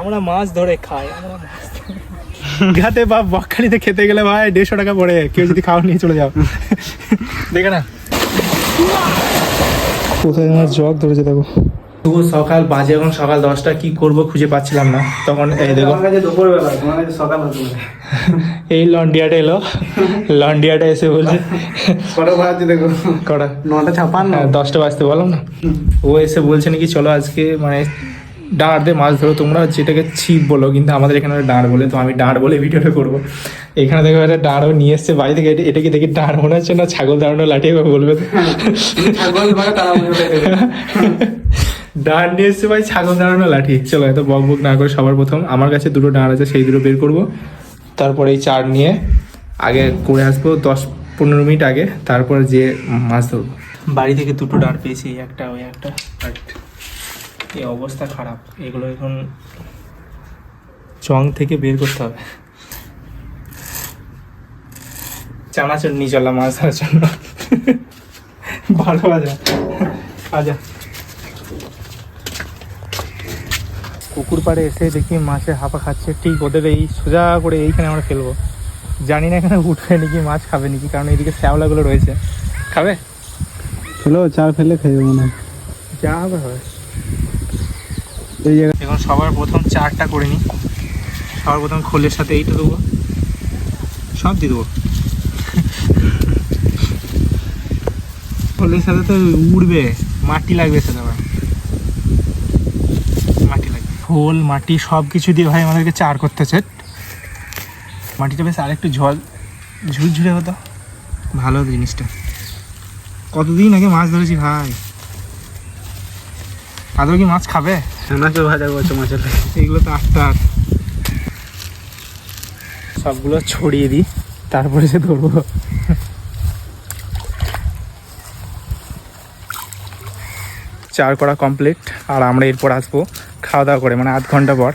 আমরা মাছ ধরে খাই আমরা মাছ দীঘাতে বা বকখালিতে খেতে গেলে ভাই দেড়শো টাকা পড়ে। কেউ যদি খাওয়া নিয়ে চলে যাও। দেখে না। কোথায় আমার জগ ধরেছে দেখো। শুভ সকাল বাজে এখন সকাল দশটা কি করব খুঁজে পাচ্ছিলাম না। তখন এই দেখো। বেলা সকাল এই লন্ডিয়াটা এলো। লন্ডিয়াটা এসে বলছে। দেখো। কটা? নটা ছাপান্ন হ্যাঁ, দশটা বাজতে বললাম না। ও এসে বলছে নাকি চলো আজকে মানে ডাঁড় দিয়ে মাছ ধরো তোমরা যেটাকে ছিপ বলো কিন্তু আমাদের এখানে ডাঁড় বলে তো আমি ডাঁড় বলে ভিডিওটা করব। এখানে দেখো একটা ডাঁড়ও নিয়ে এসছে বাড়ি থেকে এটা- এটাকে দেখি ডাঁড় মনে হচ্ছে না ছাগল দাঁড়ানো লাঠি বলবে। ডাঁড় নিয়ে এসছে ভাই ছাগল দাঁড়ানো লাঠি। চলো এত বক বক না করে সবার প্রথম। আমার কাছে দুটো ডাঁড় আছে সেই দুটো বের করব। তারপরে এই চার নিয়ে আগে করে আসব দশ পনেরো মিনিট আগে তারপর যে মাছ ধরবো। বাড়ি থেকে দুটো ডাঁড় পেয়েছি এই একটা ওই একটা। এই অবস্থা খারাপ? এগুলো এখন চং থেকে বের করতে হবে। চানাচুর নিয়ে চললাম মাছ ধরার জন্য ভালো বাজা আজা। পুকুর পাড়ে এসে দেখি মাছে হাঁপা খাচ্ছে। ঠিক ওদের এই সোজা করে এইখানে আমরা ফেলব জানি না এখানে উঠবে নাকি মাছ খাবে নাকি কারণ এইদিকে শ্যাওলাগুলো রয়েছে। খাবে? ফেলো চার ফেলে মনে হয় যা হবে হবে এখন সবার প্রথম চারটা করে নিই সবার প্রথম খোলের সাথে এইটা দেবো। সব দিয়ে দেবো। খোলের সাথে তো উড়বে। মাটি লাগবে সাথে আবার। মাটি লাগবে। খোল, মাটি সব কিছু দিয়ে ভাই আমাদেরকে চার করতে হচ্ছে। মাটিটা বেশ আরেকটু জল ঝুরঝুরে হতো। ভালো জিনিসটা। কতদিন আগে মাছ ধরেছি ভাই? আদৌ কি মাছ খাবে? ছানাকে ভাজা করছ মাছের এগুলো তো আটটা আট। সবগুলো ছড়িয়ে দিই তারপরে সে ধরবো। চার করা কমপ্লিট আর আমরা এরপর আসব খাওয়া দাওয়া করে মানে আধ ঘণ্টা পর।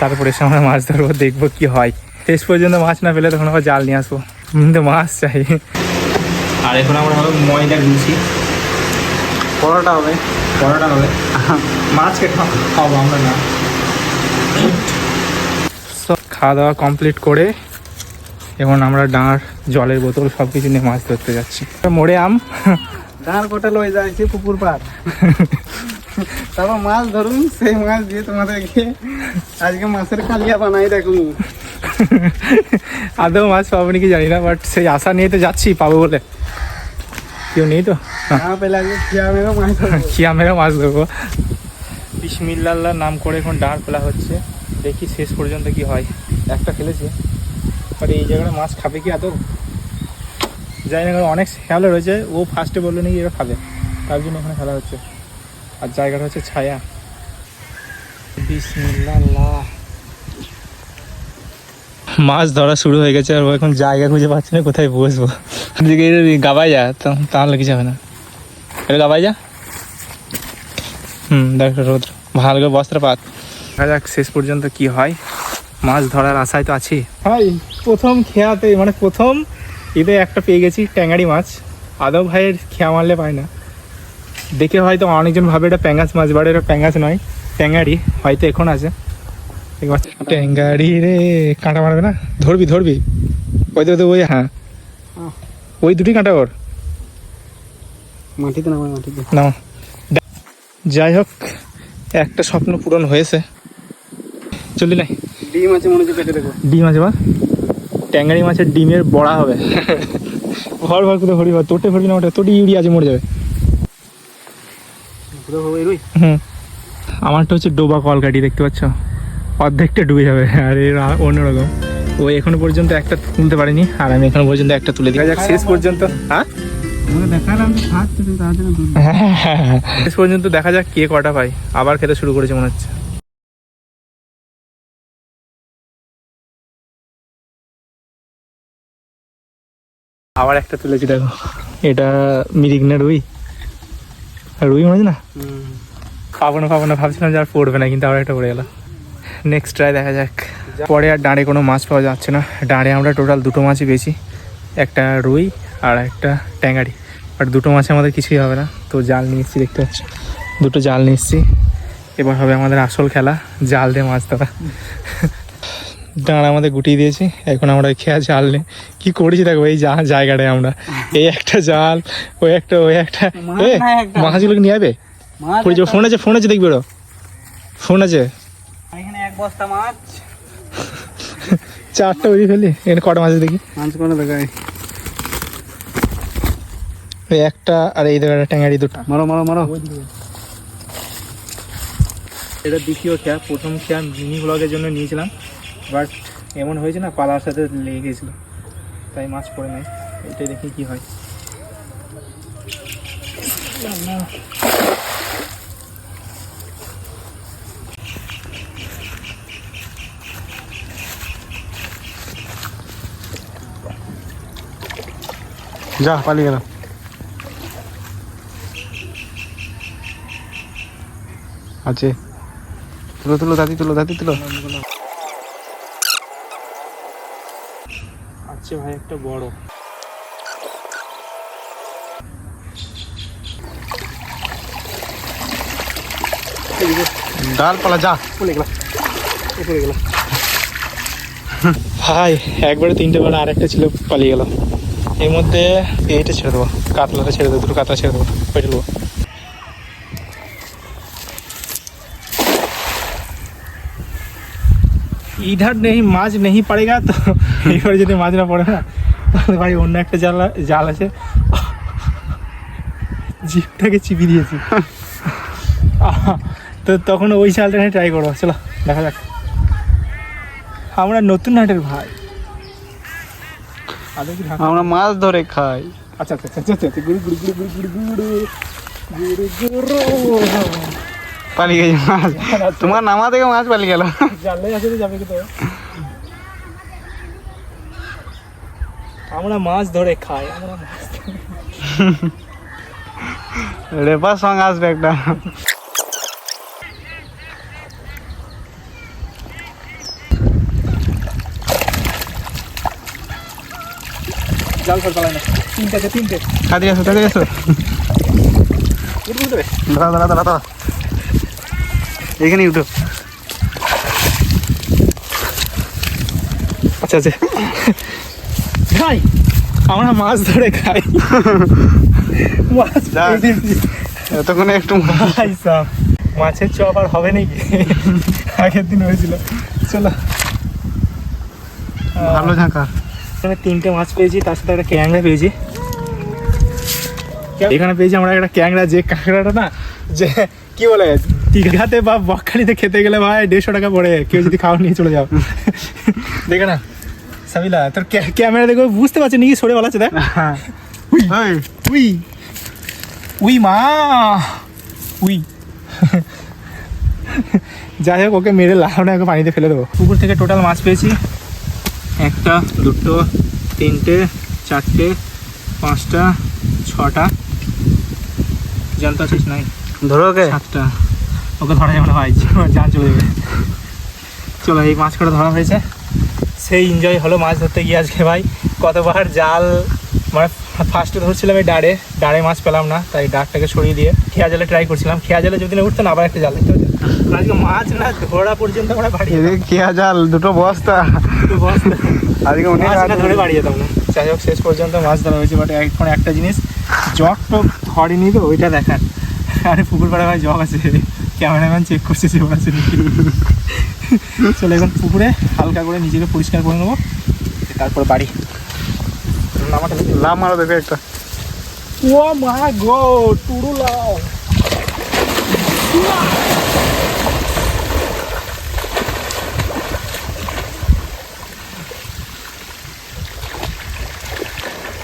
তারপরে এসে আমরা মাছ ধরবো দেখব কি হয়। শেষ পর্যন্ত মাছ না পেলে তখন আবার জাল নিয়ে আসব। কিন্তু মাছ চাই। আর এখন আমরা হবে ময়দা লুচি পরোটা হবে পরোটা হবে। মাছকে খা- খাব আমরা না। সব খাওয়া দাওয়া কমপ্লিট করে এখন আমরা ডাঁড় জলের বোতল সব কিছু নিয়ে মাছ ধরতে যাচ্ছি। মোড়ে আম। ডাঁড় কোটা লয়ে যাচ্ছে পুকুর পার তারপর মাছ ধরুন সেই মাছ দিয়ে তোমাদেরকে আজকে মাছের কালিয়া বানাই দেখুন। আদৌ মাছ পাবো নাকি জানি না বাট সেই আশা নিয়ে তো যাচ্ছি পাবো বলে। কেউ নেই তো খিয়া মাছ ধরবো বিসমিল্লাহ নাম করে এখন ডাঁড় ফেলা হচ্ছে। দেখি শেষ পর্যন্ত কি হয়। একটা ফেলেছি বাট এই জায়গাটা মাছ খাবে কি আদৌ? জানি না অনেক খেয়ালে রয়েছে। ও ফার্স্টে বলল নাকি এরা খাবে। তার জন্য এখানে খেলা হচ্ছে। আর জায়গাটা হচ্ছে ছায়া। বিসমিল্লাহ মাছ ধরা শুরু হয়ে গেছে আর ও এখন জায়গা খুঁজে পাচ্ছে না, কোথায় বসবো? এদিকে গাবাই যা তাহলে কিছু হবে না। এটা গাবাই যা। হুম, দেখ রোদ। ভালো করে বস্ত্র পাত। দেখা যাক শেষ পর্যন্ত কি হয়। মাছ ধরার আশায় তো আছি। ভাই, প্রথম খেয়াতে মানে প্রথম ঈদে একটা পেয়ে গেছি ট্যাঙ্গারি মাছ। আদৌ ভাইয়ের খেয়া মারলে পায় না। দেখে হয়তো অনেকজন ভাবে এটা প্যাঙ্গাস মাছ বাড়ে এটা প্যাঙ্গাস নয় ট্যাঙ্গারি হয়তো এখন আছে। ট্যাঙ্গারি রে কাঁটা মারবে না ধরবি ধরবি ওই তো ওই হ্যাঁ ওই দুটি কাঁটা ওর মাটিতে নামাই মাটিতে না যাই হোক একটা স্বপ্ন পূরণ হয়েছে চলি নাই ডিম আছে মনে হচ্ছে পেটে দেখো ডিম আছে বা ট্যাঙ্গারি মাছের ডিমের বড়া হবে ভর ভর করে ভরি ভর তোটে ভরবি না ওটা তোটি ইউরিয়া আছে মরে যাবে হুম আমারটা হচ্ছে ডোবা কলকাটি দেখতে পাচ্ছ অর্ধেকটা ডুবে যাবে আর এর অন্যরকম। ও এখনও পর্যন্ত একটা তুলতে পারিনি আর আমি এখনও পর্যন্ত একটা তুলে দিই। যাক শেষ পর্যন্ত হ্যাঁ? শেষ পর্যন্ত দেখা যাক কে কটা পাই আবার খেতে শুরু করেছে মনে হচ্ছে। আবার একটা তুলেছি দেখো। এটা মিরিগনা রুই। রুই মনে হচ্ছে না? পাবো না পাবো না ভাবছিলাম যে আর পড়বে না কিন্তু আবার একটা পড়ে গেল। নেক্সট ট্রাই দেখা যাক। পরে আর ডাঁড়ে কোনো মাছ পাওয়া যাচ্ছে না। ডাঁড়ে আমরা টোটাল দুটো মাছই পেয়েছি একটা রুই আর একটা ট্যাঙ্গারি। বাট দুটো মাছে আমাদের কিছুই হবে না। তো জাল নিয়ে এসেছি দেখতে পাচ্ছি। দুটো জাল নিয়ে এসেছি। এবার হবে আমাদের আসল খেলা জাল দিয়ে মাছ ধরা। দাঁড়া আমাদের গুটিয়ে দিয়েছি। এখন আমরা খেয়া জাল নিয়ে কি করেছি দেখো এই জা- জায়গাটায় আমরা। এই একটা জাল ওই একটা ওই একটা। মাছগুলোকে নিয়ে যাবে ফোন আছে ফোন আছে দেখবে ওরা ফোন আছে। বস্তা মাছ। চারটা ওই ফেলি এখানে কটা মাছ দেখি। মাছ করে দেখাই ওই একটা আর এই দেখো একটা ট্যাঙ্গারি দুটো। মারো মারো মারো। এটা দ্বিতীয় খেয়া প্রথম খেয়া মিনি ব্লগের জন্য নিয়েছিলাম। বাট এমন হয়েছে না পালার সাথে লেগে গেছিল। তাই মাছ পড়ে নাই। এটাই দেখি কি হয়। যা পালিয়ে গেল আছে। তুলো তুলো দাদি তুলো দাদি তুলো। আছে ভাই একটা বড়। ডাল পালা যা। পড়ে গেল পড়ে গেল ভাই একবারে তিনটে বেলা আর একটা ছিল পালিয়ে গেল এর মধ্যে এইটা ছেড়ে দেবো। কাতলাটা ছেড়ে দেবো দুটো কাতলা ছেড়ে দেবো পেটে দেবো। ইধার নেই মাছ নেই পড়েগা তো এবারে যদি মাছ না পড়ে না তাহলে ভাই অন্য একটা জাল জাল আছে। জিপটাকে চিপি দিয়েছি। তো তখন ওই জালটা নিয়ে ট্রাই করব চলো দেখা যাক। আমরা নতুন হাটের ভাই। আমরা মাছ ধরে খাই। আচ্ছা আচ্ছা আচ্ছা আচ্ছা, আচ্ছা গুড়ি গুড়ি গুড়ি গুড়ি পালিয়ে গেছে মাছ। আচ্ছা, আচ্ছা। তোমার নামা থেকে মাছ পালিয়ে গেল। জানলে যাবে কি তো। আমরা মাছ ধরে খাই আমরা মাছ রেপা সঙ্গ আসবে একটা। জাল ফল পালাই না। তিনটে আছে তিনটে। দাঁড়া দাঁড়া দাঁড়া দাঁড়া। এখানে উঠো আচ্ছা আচ্ছা। ভাই আমরা মাছ ধরে খাই। মাছ এতক্ষণে একটু ভাই মাছের চপ আর হবে নাকি? আগের দিন হয়েছিল। চলো। ভালো ঝাঁকা। এখানে তিনটে মাছ পেয়েছি তার সাথে একটা ক্যাংড়া পেয়েছি। এখানে পেয়েছি আমরা একটা ক্যাংড়া যে কাঁকড়াটা না যে কি বলে দীঘাতে বা বকখালিতে খেতে গেলে ভাই দেড়শো টাকা পড়ে কেউ যদি খাওয়া নিয়ে চলে যাও। দেখে না সাবিলা তোর ক্যামেরা দেখে বুঝতে পারছি নাকি সরে বলা দেখ। উই ওই উই উই মা উই। যাই হোক ওকে মেরে লাভ না ওকে পানিতে ফেলে দেবো। পুকুর থেকে টোটাল মাছ পেয়েছি। একটা দুটো তিনটে চারটে পাঁচটা ছটা। জানতে আছিস নাই? ধরো ওকে। সাতটা। ওকে ধরা যাবে না ভাই জান চলে যাবে। চলো এই মাছ কটা ধরা হয়েছে। সেই এনজয় হলো মাছ ধরতে গিয়ে আজকে ভাই। কতবার জাল মানে ফার্স্টে ধরছিলাম এই ডাড়ে। ডাড়ে মাছ পেলাম না তাই ডাকটাকে সরিয়ে দিয়ে খেয়া জালে ট্রাই করছিলাম। খেয়া জালে যদি না উঠতো না আবার একটা জাল। আজকে মাছ না ধরা পর্যন্ত আমরা বাড়ি এদিকে কেয়া জাল দুটো বস্তা। আজকে অনেক মাছ ধরে বাড়ি যেতাম না। যাই হোক শেষ পর্যন্ত মাছ ধরা হয়েছে বাট এখন একটা জিনিস জগ ধরেনি তো ওইটা দেখার। আরে পুকুর পাড়ে ভাই জগ আছে। ক্যামেরাম্যান চেক করছে ওর নাকি। চলো এখন পুকুরে হালকা করে নিজেকে পরিষ্কার করে নেব। তারপর বাড়ি। লাভ মারো দেখে একটা। ও মা গো টুরু লাও।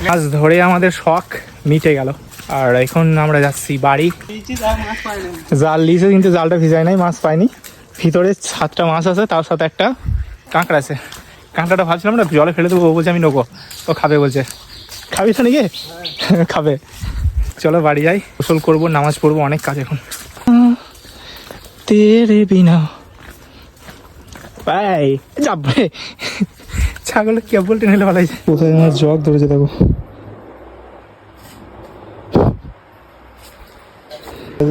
মাছ ধরে আমাদের শখ মিটে গেল। আর এখন আমরা যাচ্ছি বাড়ি। জাল দিয়েছে, কিন্তু জালটা ভিজায় নাই, মাছ পাইনি। ভিতরে সাতটা মাছ আছে, তার সাথে একটা কাঁকড়া আছে। কাঁকড়াটা ভাবছিলাম না, জলে ফেলে দেবো বলছে, আমি নেব। ও খাবে বলছে। খাবি তো নাকি? খাবে। চলো বাড়ি যাই। গোসল করব, নামাজ পড়ব, অনেক কাজ এখন। তেরে বিনা। ভাই যাবে ছাগল কেবল টেনে হলে ভালো কোথায় আমার জগ ধরেছে দেখো।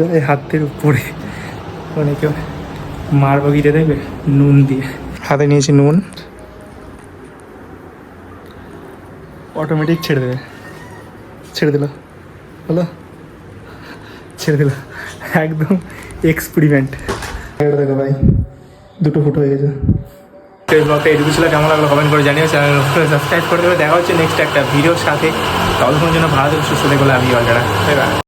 এই হাতের উপরে মানে কেউ মার বগিতে দেখবে? নুন দিয়ে। হাতে নিয়েছি নুন। অটোমেটিক ছেড়ে দেবে। ছেড়ে দিল। হলো? ছেড়ে দিল। একদম এক্সপেরিমেন্ট দেখো ভাই। দুটো ফুটো হয়ে গেছে। তো এই ব্লগটা এটুকু ছিল। কেমন লাগল কমেন্ট করে জানিও। চ্যানেল সাবস্ক্রাইব করে দেবে। দেখা হচ্ছে নেক্সট একটা ভিডিওর সাথে। ততক্ষণ জন্য ভালো থেকে সুস্থ দেখলে আমি অলরেডি